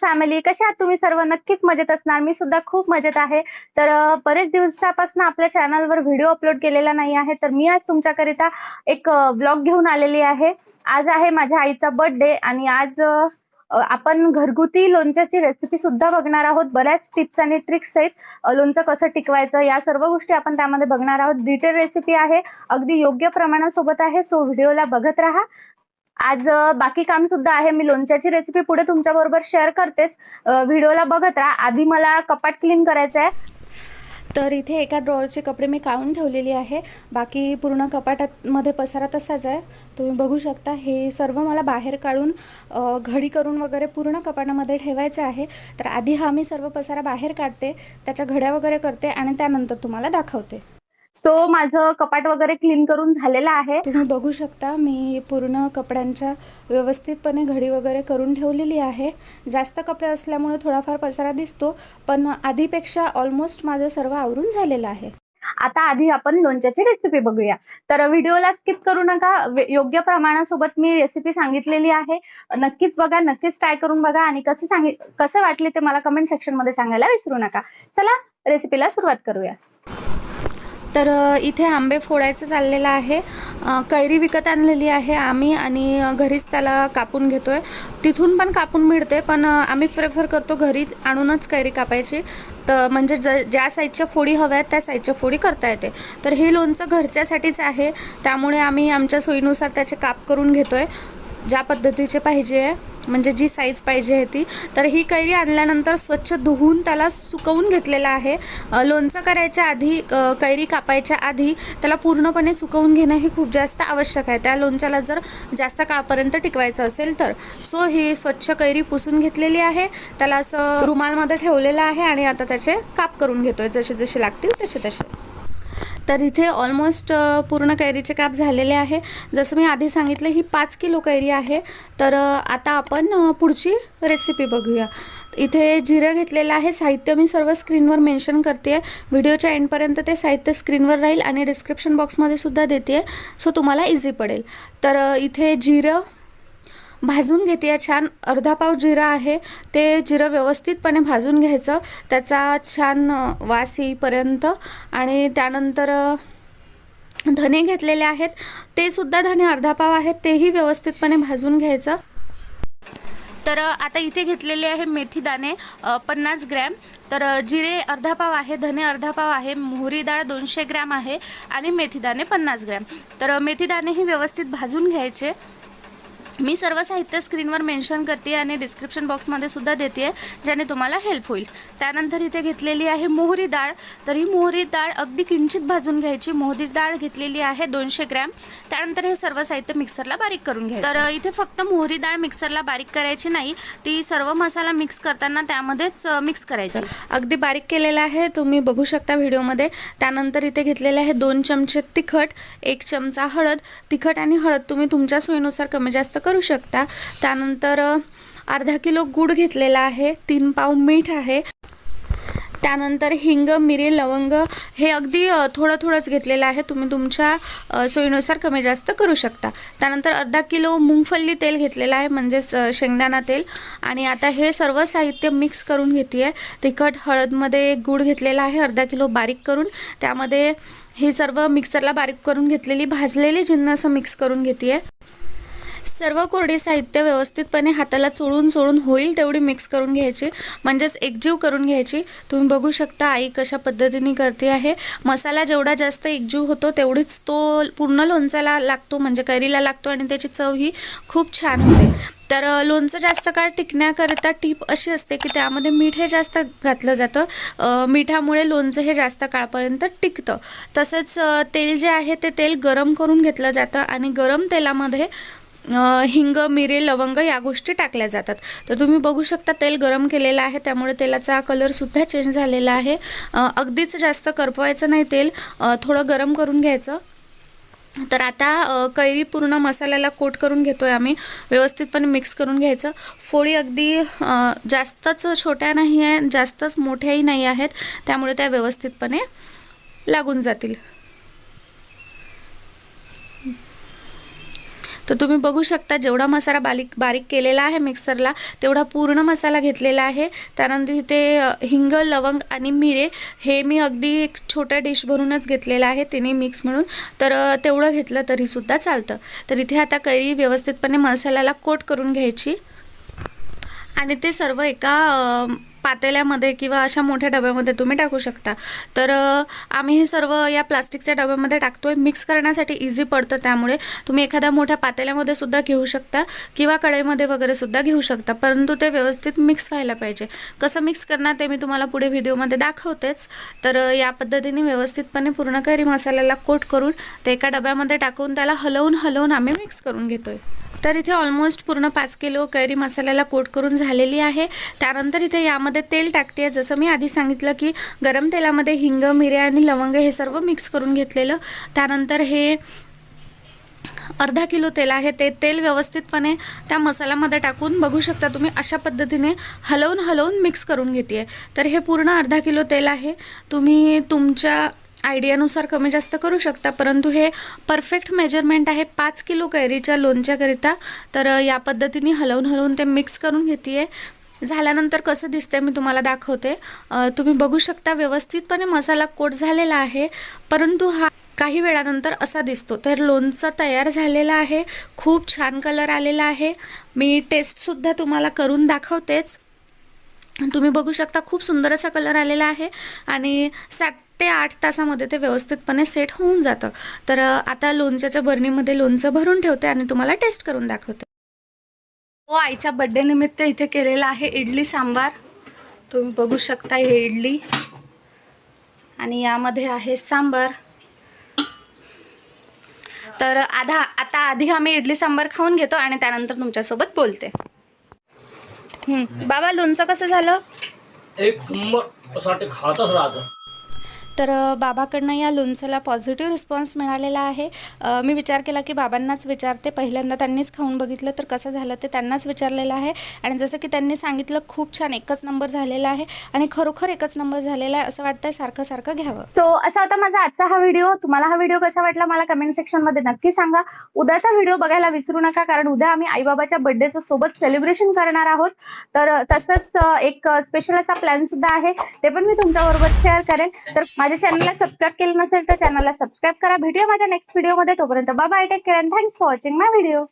Family कशा आहात तुम्ही सर्व नक्कीच मजेत असणार? मी सुद्धा खूप मजेत आहे. तर बरेच दिवसापासून आपल्या चॅनलवर व्हिडिओ अपलोड केलेला नाही आहे. तर मी आज तुमच्याकरिता एक ब्लॉग घेऊन आलेली आहे. आज आहे माझ्या आईचा बर्थडे आणि आज आपण घरगुती लोणच्याची रेसिपी सुद्धा बघणार आहोत. बऱ्याच टिप्स आणि ट्रिक्स आहेत. लोणचं कसं टिकवायचं या सर्व गोष्टी आपण त्यामध्ये बघणार आहोत. डिटेल रेसिपी आहे. अगदी योग्य प्रमाणासोबत आहे. सो व्हिडिओला बघत राहा. आज बाकी काम सुद्धा आहे. मी लोणच्याची रेसिपी पुढे तुमच्या बरोबर शेअर करतेच. व्हिडिओला बघत राहा. आधी मला कपाट क्लीन करायचं आहे. तर इथे एका ड्रॉवरचे कपडे मी काढून ठेवलेली आहे. बाकी पूर्ण कपाटामध्ये पसारा तसाच आहे. तुम्ही बघू शकता हे सर्व मला बाहेर काढून घडी करून वगैरे पूर्ण कपाटामध्ये ठेवायचं आहे. तर आधी हा मी सर्व पसारा बाहेर काढते त्याच्या घड्या वगैरे करते आणि त्यानंतर तुम्हाला दाखवते. सो माझं कपाट वगैरे क्लीन करून झालेलं आहे. तुम्ही बघू शकता मी पूर्ण कपड्यांच्या व्यवस्थितपणे घडी वगैरे करून ठेवलेली आहे. जास्त कपडे असल्यामुळे थोडाफार पसारा दिसतो पण आधीपेक्षा ऑलमोस्ट माझं सर्व आवरून झालेलं आहे. आता आधी आपण लोणच्याची रेसिपी बघूया. तर व्हिडिओला स्किप करू नका. योग्य प्रमाणासोबत मी रेसिपी सांगितलेली आहे. नक्कीच बघा नक्कीच ट्राय करून बघा आणि कसं सांगित कसं वाटले ते मला कमेंट सेक्शनमध्ये सांगायला विसरू नका. चला रेसिपीला सुरुवात करूया. तर इथे आंबे फोडायचं चाललेलं आहे. कैरी विकत आणलेली आहे आम्ही आणि घरीच त्याला कापून घेतो आहे तिथून पण कापून मिळते पण आम्ही प्रेफर करतो घरी आणूनच कैरी कापायची. तर म्हणजे ज ज्या साईजच्या फोडी हव्या आहेत त्या साईजच्या फोडी करता येते. तर हे लोणचं घरच्यासाठीच आहे. त्यामुळे आम्ही आमच्या सोयीनुसार त्याचे काप करून घेतो आहे ज्या पद्धतीचे पाहिजे. आहे म्हणजे जी साईज पाहिजे आहे ती तर ही कैरी आणल्यानंतर स्वच्छ धुवून त्याला सुकवून घेतलेलं आहे. लोणचं करायच्या आधी कैरी कापायच्या आधी त्याला पूर्णपणे सुकवून घेणं हे खूप जास्त आवश्यक आहे. त्या लोणच्याला जर जास्त काळपर्यंत टिकवायचं असेल तर. सो ही स्वच्छ कैरी पुसून घेतलेली आहे. त्याला असं रुमालमध्ये ठेवलेलं आहे आणि आता त्याचे काप करून घेतोय. जसे जसे लागतील तसे तसे. तर इथे ऑलमोस्ट पूर्ण कैरीचे काप झालेले आहे. जसं मी आधी सांगितलं ही पाच किलो कैरी आहे. तर आता आपण पुढची रेसिपी बघूया. इथे जिरं घेतलेलं आहे. साहित्य मी सर्व स्क्रीनवर मेन्शन करते आहे व्हिडिओच्या एंडपर्यंत ते साहित्य स्क्रीनवर राहील आणि डिस्क्रिप्शन बॉक्समध्ये सुद्धा देते सो तुम्हाला इझी पडेल. तर इथे जिरं भाजून घेते. छान अर्धा पाव जिरं आहे. ते जिरं व्यवस्थितपणे भाजून घ्यायचं. त्याचा छान वास येईपर्यंत आणि त्यानंतर धने घेतलेले आहेत. ते सुद्धा धने अर्धा पाव आहेत. तेही व्यवस्थितपणे भाजून घ्यायचं. तर आता इथे घेतलेले आहे मेथी दाणे पन्नास ग्रॅम. तर जिरे अर्धा पाव आहे धने अर्धा पाव आहे मोहरी डाळ दोनशे ग्रॅम आहे आणि मेथी दाणे पन्नास ग्रॅम. तर मेथी दाणे ही व्यवस्थित भाजून घ्यायचे. मी सर्व साहित्य स्क्रीनवर मेन्शन करते आणि डिस्क्रिप्शन बॉक्समध्ये सुद्धा देते आहे ज्याने तुम्हाला हेल्प होईल. त्यानंतर इथे घेतलेली आहे मोहरी डाळ तर ही मोहरी डाळ अगदी किंचित भाजून घ्यायची. मोहरी डाळ घेतलेली आहे दोनशे ग्रॅम. त्यानंतर हे सर्व साहित्य मिक्सरला बारीक करून घ्यायचं. तर इथे फक्त मोहरी डाळ मिक्सरला बारीक करायची नाही. ती सर्व मसाला मिक्स करताना त्यामध्येच मिक्स करायची. अगदी बारीक केलेलं आहे. तुम्ही बघू शकता व्हिडिओमध्ये. त्यानंतर इथे घेतलेले आहे दोन चमचे तिखट एक चमचा हळद. तिखट आणि हळद तुम्ही तुमच्या सोयीनुसार कमी जास्त करू शकता. त्यानंतर अर्धा किलो गूळ घेतलेला आहे तीन पाव मीठ आहे. त्यानंतर हिंग मिरी लवंग हे अगदी थोडं थोडंच घेतलेलं आहे. तुम्ही तुमच्या सोयीनुसार कमी जास्त करू शकता. त्यानंतर अर्धा किलो मुंगफल्ली तेल घेतलेलं आहे म्हणजेच शेंगदाणा तेल. आणि आता हे सर्व साहित्य मिक्स करून घेते आहे तिखट हळदमध्ये गूळ घेतलेला आहे अर्धा किलो बारीक करून. त्यामध्ये हे सर्व मिक्सरला बारीक करून घेतलेली भाजलेली जिन्नस मिक्स करून घेते आहे सर्व कोरडी साहित्य व्यवस्थितपणे हाताला चोळून चोळून होईल तेवढी मिक्स करून घ्यायची. म्हणजेच एकजीव करून घ्यायची. तुम्ही बघू शकता आई कशा पद्धतीने करते आहे. मसाला जेवढा जास्त एकजीव होतो तेवढीच तो पूर्ण लोणचाला लागतो म्हणजे कैरीला लागतो आणि त्याची चव ही खूप छान होते. तर लोणचं जास्त काळ टिकण्याकरिता टीप अशी असते की त्यामध्ये मीठ हे जास्त घातलं जातं. मिठामुळे लोणचं हे जास्त काळपर्यंत टिकतं. तसंच तेल जे आहे ते तेल गरम करून घेतलं जातं आणि गरम तेलामध्ये हिंग मिरे लवंग या गोष्टी टाकल्या जातात. तर तुम्ही बघू शकता तेल गरम केलेलं आहे. त्यामुळे तेलाचा कलरसुद्धा चेंज झालेला आहे. अगदीच जास्त करपवायचं नाही तेल. थोडं गरम करून घ्यायचं. तर आता कैरी पूर्ण मसाल्याला कोट करून घेतोय आम्ही. व्यवस्थितपणे मिक्स करून घ्यायचं. फोडी अगदी जास्तच छोट्या नाही आहे जास्तच मोठ्याही नाही आहेत. त्यामुळे त्या व्यवस्थितपणे लागून जातील. तर तुम्ही बघू शकता जेवढा मसाला बारीक बारीक केलेला आहे मिक्सरला तेवढा पूर्ण मसाला घेतलेला आहे. त्यानंतर इथे हिंग लवंग आणि मिरे हे मी अगदी एक छोट्या डिश भरूनच घेतलेलं आहे तिने मिक्स म्हणून. तर तेवढं घेतलं तरीसुद्धा चालतं. तर इथे आता कैरी व्यवस्थितपणे मसाल्याला कोट करून घ्यायची. आणि ते सर्व एका पातेल्यामध्ये किंवा अशा मोठ्या डब्यामध्ये तुम्ही टाकू शकता. तर आम्ही हे सर्व या प्लास्टिकच्या डब्यामध्ये टाकतो आहे मिक्स करण्यासाठी इझी पडतं त्यामुळे तुम्ही एखाद्या मोठ्या पातेल्यामध्ये सुद्धा घेऊ शकता किंवा कढईमध्ये वगैरे सुद्धा घेऊ शकता. परंतु ते व्यवस्थित मिक्स व्हायला पाहिजे. कसं मिक्स करणार ते मी तुम्हाला पुढे व्हिडिओमध्ये दाखवतेच. तर या पद्धतीने व्यवस्थितपणे पूर्ण करी मसाल्याला कोट करून ते एका डब्यामध्ये टाकून त्याला हलवून हलवून आम्ही मिक्स करून घेतोय. तर इथे ऑलमोस्ट पूर्ण पाच किलो कैरी मसाल्याला कोट करून झालेली आहे. त्यानंतर इथे यामध्ये तेल टाकते जसं मी आधी सांगितलं की गरम तेलामध्ये हिंग मिरे आणि लवंग हे सर्व मिक्स करून घेतलेलं. त्यानंतर हे अर्धा किलो तेल आहे. ते तेल व्यवस्थितपणे त्या मसाल्यामध्ये टाकून बघू शकता तुम्ही अशा पद्धतीने हलवून हलवून मिक्स करून घेते तर हे पूर्ण अर्धा किलो तेल आहे. तुम्ही तुमच्या आयडियानुसार कमी जास्त करू शकता परंतु हे परफेक्ट मेजरमेंट आहे. पाच किलो कैरीच्या लोणच्याकरिता. तर या पद्धतीने हलवून हलवून ते मिक्स करून घेते झाल्यानंतर कसं दिसतंय मी तुम्हाला दाखवते. तुम्ही बघू शकता व्यवस्थितपणे मसाला कोट झालेला आहे परंतु हा काही वेळानंतर असा दिसतो. तर लोणचं तयार झालेलं आहे. खूप छान कलर आलेला आहे. मी टेस्टसुद्धा तुम्हाला करून दाखवतेच. तुम्ही बघू शकता खूप सुंदर असा कलर आलेला आहे आणि सात ते आठ तासामध्ये ते व्यवस्थितपणे सेट होऊन जातं. तर आता लोणच्याच्या बरणीमध्ये लोणचं भरून ठेवते आणि तुम्हाला टेस्ट करून दाखवते. हो आईच्या बड्डे निमित्त इथे केलेला आहे इडली सांबार. तुम्ही बघू शकता हे इडली. आणि यामध्ये आहे सांबार. तर आधा आता आधी आम्ही इडली सांबार खाऊन घेतो आणि त्यानंतर तुमच्यासोबत बोलते. बाबा लोणचं कसं झालं? एक नंबर असं वाटतं खातच राहायचं तर बाबाकडनं या लोणच्याला पॉझिटिव्ह रिस्पॉन्स मिळालेला आहे. मी विचार केला की बाबांनाच विचारते. पहिल्यांदा त्यांनीच खाऊन बघितलं तर कसं झालं ते त्यांनाच विचारलेलं आहे. आणि जसं की त्यांनी सांगितलं खूप छान एकच नंबर झालेला आहे आणि खरोखर एकच नंबर झालेला आहे असं वाटतंय सारखं सारखं घ्यावं. सो असा होता माझा आजचा हा व्हिडिओ तुम्हाला हा व्हिडिओ कसा वाटला मला कमेंट सेक्शनमध्ये नक्की सांगा. उद्याचा व्हिडिओ बघायला विसरू नका कारण उद्या आम्ही आईबाबाच्या बर्थडेचं सोबत सेलिब्रेशन करणार आहोत. तर तसंच एक स्पेशल असा प्लॅन सुद्धा आहे. ते पण मी तुमच्याबरोबर शेअर करेन. तर माझ्या चॅनलला सबस्क्राईब केलं नसेल तर चॅनलला सबस्क्राईब करा. भेटूया माझ्या नेक्स्ट व्हिडिओमध्ये तोपर्यंत bye take care and thanks for watching my video